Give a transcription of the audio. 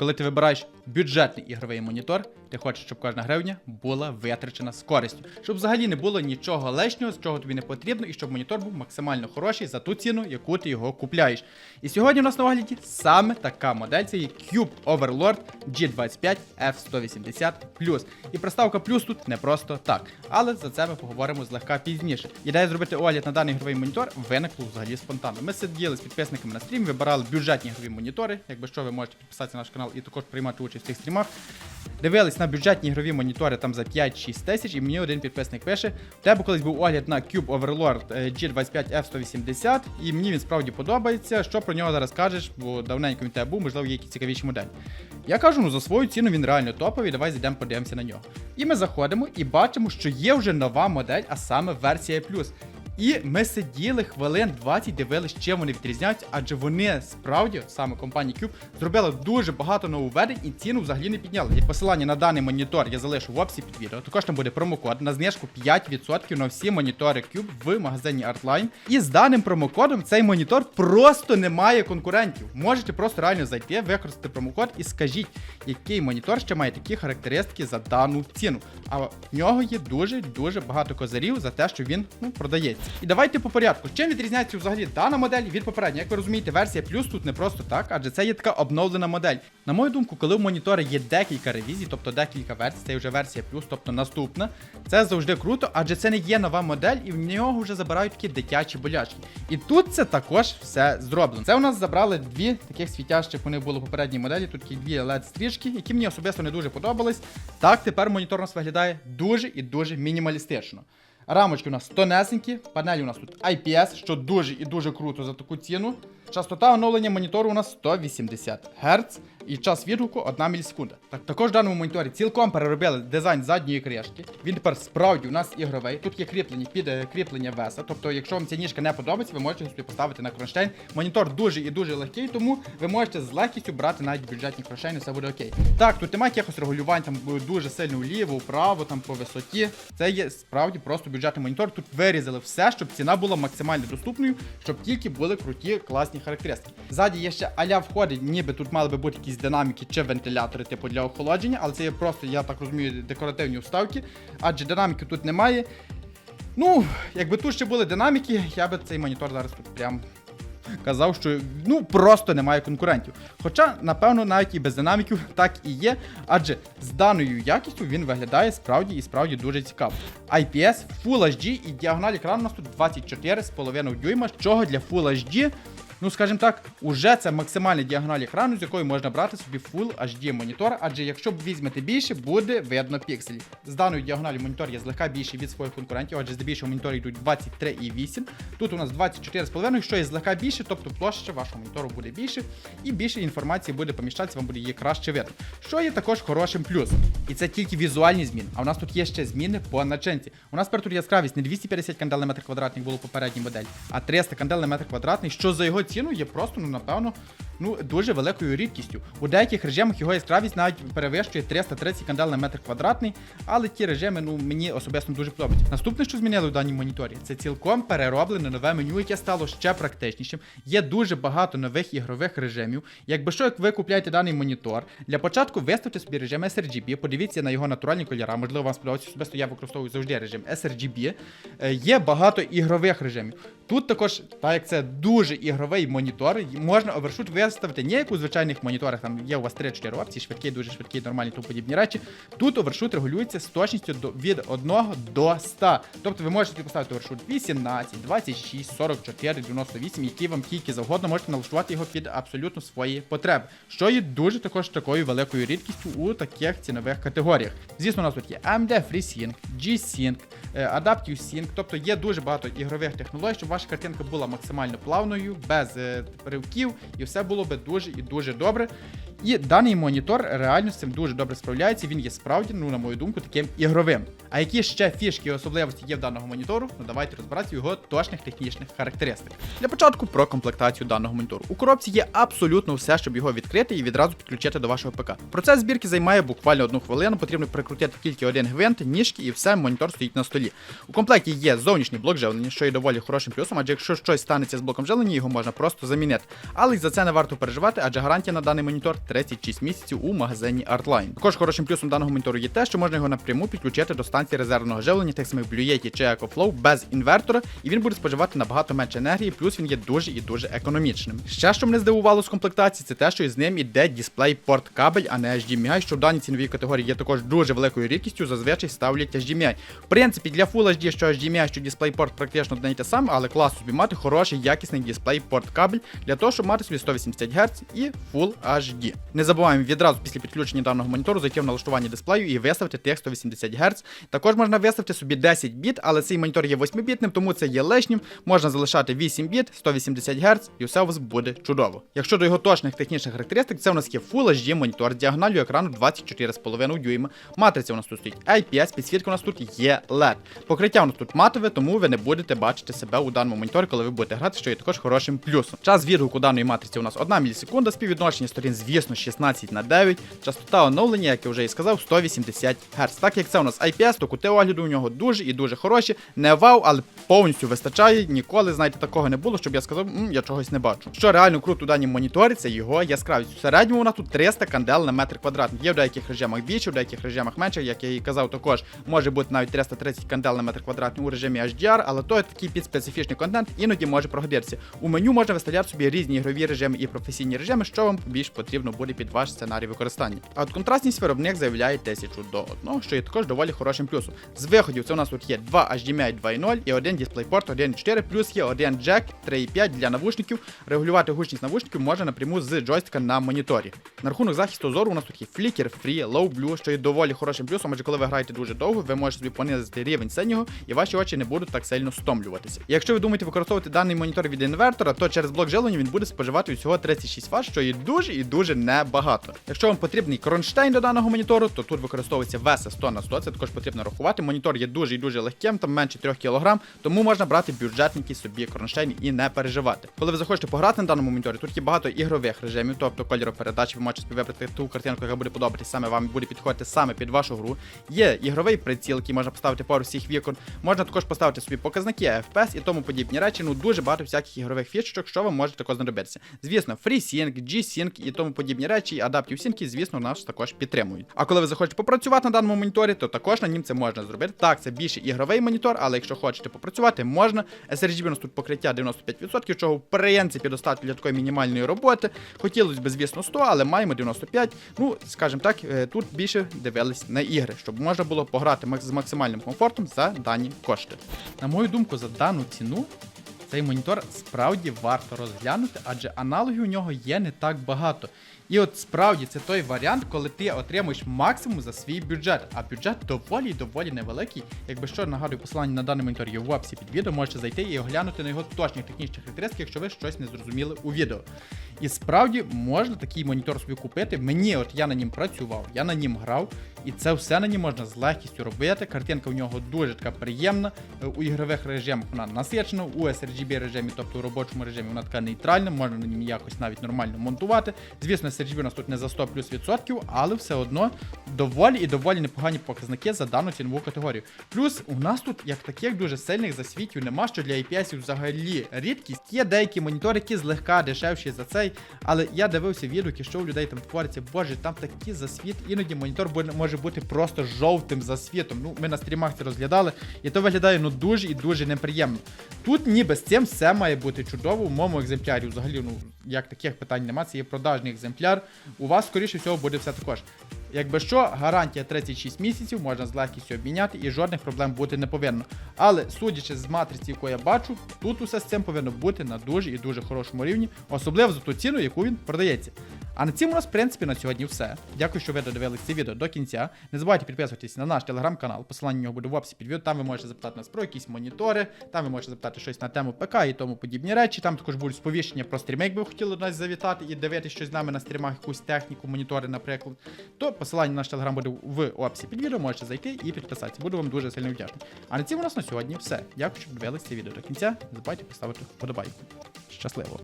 коли ти вибираєш бюджетний ігровий монітор, ти хочеш, щоб кожна гривня була витрачена з користю, щоб взагалі не було нічого лишнього, з чого тобі не потрібно, і щоб монітор був максимально хороший за ту ціну, яку ти його купляєш. І сьогодні у нас на огляді саме така модель. Це є Cube Overlord G25 F180 І приставка плюс тут не просто так. Але за це ми поговоримо злегка пізніше. Ідея зробити огляд на даний ігровий монітор виникла взагалі спонтанно. Ми сиділи з підписниками на стрім, вибирали бюджетні ігрові монітори. Якби що, ви можете підписатися на наш канал і також приймати участь в цих стрімах. Дивились на бюджетні ігрові монітори там за 5-6 тисяч, і мені один підписник пише: у тебе колись був огляд на Cube Overlord е, G25 F180, і мені він справді подобається. Що про нього зараз кажеш? Бо давненько він тебе був, можливо, є якісь цікавіші моделі. Я кажу, ну за свою ціну він реально топовий, давай зайдемо подивимося на нього. І ми заходимо і бачимо, що є вже нова модель, а саме версія плюс. І ми сиділи хвилин 20, дивились, чим вони відрізняються, адже вони справді, саме компанія Cube, зробила дуже багато нововведень і ціну взагалі не підняли. І посилання на даний монітор я залишу в описі під відео. Також там буде промокод на знижку 5% на всі монітори Cube в магазині Artline. І з даним промокодом цей монітор просто не має конкурентів. Можете просто реально зайти, використати промокод і скажіть, який монітор ще має такі характеристики за дану ціну. А в нього є дуже дуже багато козирів за те, що він ну, продається. І давайте по порядку. Чим відрізняється взагалі дана модель від попередньої? Як ви розумієте, версія плюс тут не просто так, адже це є така обновлена модель. На мою думку, коли в монітори є декілька ревізій, тобто декілька версій, це вже версія плюс, тобто наступна, це завжди круто, адже це не є нова модель, і в нього вже забирають такі дитячі болячки. І тут це також все зроблено. Це у нас забрали дві таких світящих, вони були в попередній моделі. Тут такі дві led стрічки, які мені особисто не дуже подобались. Так, тепер монітор у нас виглядає дуже і дуже мінімалістично. Рамочки у нас тонесенькі, панелі у нас тут IPS, що дуже і дуже круто за таку ціну. Частота оновлення монітору у нас 180 Гц і час відгуку 1 мілісекунда. Так, також в даному моніторі цілком переробили дизайн задньої кришки. Він тепер справді у нас ігровий. Тут є кріплення під е, кріплення веса. Тобто, якщо вам ця ніжка не подобається, ви можете собі поставити на кронштейн. Монітор дуже і дуже легкий, тому ви можете з легкістю брати навіть бюджетні кронштейни, все буде окей. Так, тут немає якихось регулювань, там буде дуже сильно вліво, вправо, там по висоті. Це є справді просто бюджетний монітор. Тут вирізали все, щоб ціна була максимально доступною, щоб тільки були круті, класні характеристики. Ззаді є ще аля входить, ніби тут мали би бути якісь динаміки чи вентилятори, типу для охолодження, але це є просто, я так розумію, декоративні вставки, адже динаміки тут немає. Ну, якби тут ще були динаміки, я би цей монітор зараз тут прям казав, що ну просто немає конкурентів. Хоча, напевно, навіть і без динаміків так і є, адже з даною якістю він виглядає справді і справді дуже цікаво. IPS, Full HD і діагональ екрану у нас тут 24,5 дюйма, чого для Full HD. Ну, скажімо так, уже це максимальна діагональ екрану, з якої можна брати собі Full HD монітор, адже якщо візьмете більше, буде видно пікселі. З даною діагоналю монітор є злегка більший від своїх конкурентів, адже здебільшого монітори йдуть 23,8. Тут у нас 24,5, що є злегка більше, тобто площа вашого монітору буде більше, і більше інформації буде поміщатися, вам буде її краще видно. Що є також хорошим плюсом. І це тільки візуальні зміни. А у нас тут є ще зміни по начинці. У нас тут яскравість не 250 кандел на метр квадратний було попередній моделі, а 300 кандел на метр квадратний, що за його ціну є просто, ну напевно, ну дуже великою рідкістю. У деяких режимах його яскравість навіть перевищує 330 кандел на метр квадратний, але ті режими ну мені особисто дуже подобаються. Наступне, що змінили у даній моніторі, це цілком перероблене нове меню, яке стало ще практичнішим. Є дуже багато нових ігрових режимів. Якби що, як ви купляєте даний монітор, для початку виставте собі режим sRGB, подивіться на його натуральні кольори. Можливо, вам сподобається особисто. Я використовую завжди режим sRGB. Е, Є багато ігрових режимів. Тут також, так як це дуже ігровий монітор, можна овершут виставити не як у звичайних моніторах, там є у вас 3-4 опції, швидкі, дуже швидкі, нормальні тому подібні речі. Тут овершут регулюється з точністю від 1 до 100. Тобто ви можете поставити овершут 18, 26, 44, 98, який вам тільки завгодно, можете налаштувати його під абсолютно свої потреби, що є дуже також такою великою рідкістю у таких цінових категоріях. Звісно, у нас тут є AMD FreeSync, G-Sync, е, Adaptive Sync, тобто є дуже багато ігрових технологій, щоб ваша картинка була максимально плавною, без е, ривків, і все було би дуже і дуже добре. І даний монітор реально з цим дуже добре справляється. Він є справді, ну на мою думку, таким ігровим. А які ще фішки і особливості є в даного монітору? Ну давайте розбиратися його точних технічних характеристик. Для початку про комплектацію даного монітору. У коробці є абсолютно все, щоб його відкрити і відразу підключити до вашого ПК. Процес збірки займає буквально одну хвилину. Потрібно прикрутити тільки один гвинт, ніжки, і все, монітор стоїть на столі. У комплекті є зовнішній блок живлення, що є доволі хорошим плюсом, адже якщо щось станеться з блоком живлення, його можна просто замінити. Але й за це не варто переживати, адже гарантія на даний монітор 36 місяців у магазині Artline. Також хорошим плюсом даного монітору є те, що можна його напряму підключити до станції резервного живлення тих самих Blue Yeti чи EcoFlow без інвертора, і він буде споживати набагато менше енергії, плюс він є дуже і дуже економічним. Ще що мене здивувало з комплектації, це те, що із ним іде дисплей порт кабель, а не HDMI, що в даній ціновій категорії є також дуже великою рідкістю, зазвичай ставлять HDMI. В принципі, для Full HD, що HDMI, що DisplayPort практично одне й те саме, але класно собі мати хороший якісний DisplayPort кабель для того, щоб мати собі 180 Гц і Full HD. Не забуваємо відразу після підключення даного монітору зайти в налаштування дисплею і виставити тих 180 Гц. Також можна виставити собі 10 біт, але цей монітор є 8-бітним, тому це є лишнім. Можна залишати 8 біт, 180 Гц, і все у вас буде чудово. Якщо до його точних технічних характеристик, це у нас є Full HD монітор з діагональю екрану 24,5 дюйма. Матриця у нас тут стоїть IPS, підсвітка у нас тут є LED. Покриття у нас тут матове, тому ви не будете бачити себе у даному моніторі, коли ви будете грати, що є також хорошим плюсом. Час відгуку даної матриці у нас 1 мілісекунда, співвідношення сторін, звісно, 16 на 9. Частота оновлення, як я вже і сказав, 180 Гц. Так як це у нас IPS, то кути огляду у нього дуже і дуже хороші. Не вау, але повністю вистачає. Ніколи, знаєте, такого не було, щоб я сказав, «М, я чогось не бачу. Що реально круто у даній моніторі, це його яскравість. В середньому у нас тут 300 кандел на метр квадратний. Є в деяких режимах більше, в деяких режимах менше, як я і казав, також може бути навіть 330 кандел на метр квадратний у режимі HDR, але то такий підспецифічний контент іноді може прогодитися. У меню можна виставляти собі різні ігрові режими і професійні режими, що вам більш потрібно буде під ваш сценарій використання. А от контрастність виробник заявляє 1000 до 1, що є також доволі хорошим плюсом. З виходів це у нас тут є 2 HDMI 2.0 і один DisplayPort 1.4, плюс є один джек 3.5 для навушників. Регулювати гучність навушників можна напряму з джойстика на моніторі. На рахунок захисту зору у нас тут є Flicker Free, Low Blue, що є доволі хорошим плюсом, адже коли ви граєте дуже довго, ви можете собі понизити рівень синього, і ваші очі не будуть так сильно стомлюватися. І якщо ви думаєте використовувати даний монітор від інвертора, то через блок живлення він буде споживати всього 36 Вт, що є дуже і дуже небагато. Якщо вам потрібний кронштейн до даного монітору, то тут використовується VESA 100 на 100, це також потрібно рахувати. Монітор є дуже і дуже легким, там менше 3 кг, тому можна брати бюджетненький собі кронштейн і не переживати. Коли ви захочете пограти на даному моніторі, тут є багато ігрових режимів, тобто кольоропередач, ви можете вибрати ту картинку, яка буде подобатись саме вам, буде підходити саме під вашу гру. Є ігровий приціл, який можна поставити пару всіх вікон. Можна також поставити собі показники FPS і тому подібні речі. Ну дуже багато всяких ігрових фішечок, що ви можете також знадобитися. Звісно, FreeSync, G-Sync і тому подібні речі, і Adaptive Sync, звісно, нас також підтримують. А коли ви захочете попрацювати на даному моніторі, то також на нім це можна зробити. Так, це більше ігровий монітор, але якщо хочете попрацювати, можна. sRGB у нас тут покриття 95%, чого в принципі достатньо для такої мінімальної роботи. Хотілося б, звісно, 100, але маємо 95. Ну, скажімо так, е, тут більше дивились на ігри, щоб можна було пограти з максимальним комфортом за дані кошти. На мою думку, за дану ціну. Цей монітор справді варто розглянути, адже аналогів у нього є не так багато. І от справді це той варіант, коли ти отримуєш максимум за свій бюджет. А бюджет доволі доволі невеликий. Якби що нагадую, посилання на даний монітор є в описі під відео, можете зайти і оглянути на його точні технічні характеристики, якщо ви щось не зрозуміли у відео. І справді можна такий монітор собі купити. Мені, от я на нім працював, я на нім грав, і це все на нім можна з легкістю робити. Картинка в нього дуже така приємна. Е, У ігрових режимах вона насичена, у sRGB режимі, тобто у робочому режимі, вона така нейтральна, можна на нім якось навіть нормально монтувати. Звісно, sRGB у тут не за 100 плюс відсотків, але все одно доволі і доволі непогані показники за дану цінову категорію. Плюс у нас тут як таких дуже сильних засвітів нема, що для IPS взагалі рідкість. Є деякі монітори, які злегка дешевші за цей, але я дивився відгуки, що у людей там твориться, боже, там такі засвіт, іноді монітор може бути просто жовтим засвітом. Ну, ми на стрімах це розглядали, і то виглядає ну дуже і дуже неприємно. Тут ніби з цим все має бути чудово. У моєму екземплярі взагалі, ну як таких питань немає, це є продажний екземпляр. У вас, скоріше всього, буде все також. Якби що, гарантія 36 місяців, можна з легкістю обміняти і жодних проблем бути не повинно. Але судячи з матриці, яку я бачу, тут усе з цим повинно бути на дуже і дуже хорошому рівні, особливо за ту ціну, яку він продається. А на цьому у нас, в принципі, на сьогодні все. Дякую, що ви додивились це відео до кінця. Не забувайте підписуватись на наш телеграм-канал. Посилання на нього буде в описі під відео. Там ви можете запитати нас про якісь монітори, там ви можете запитати щось на тему ПК і тому подібні речі. Там також будуть сповіщення про стріми, якби ви хотіли до нас завітати і дивитися щось з нами на стрімах, якусь техніку, монітори, наприклад. То посилання на наш телеграм буде в описі під відео. Можете зайти і підписатися. Буду вам дуже сильно вдячний. А на цьому у нас на сьогодні все. Дякую, що дивились це відео до кінця. Не забувайте поставити вподобайку. Щасливо!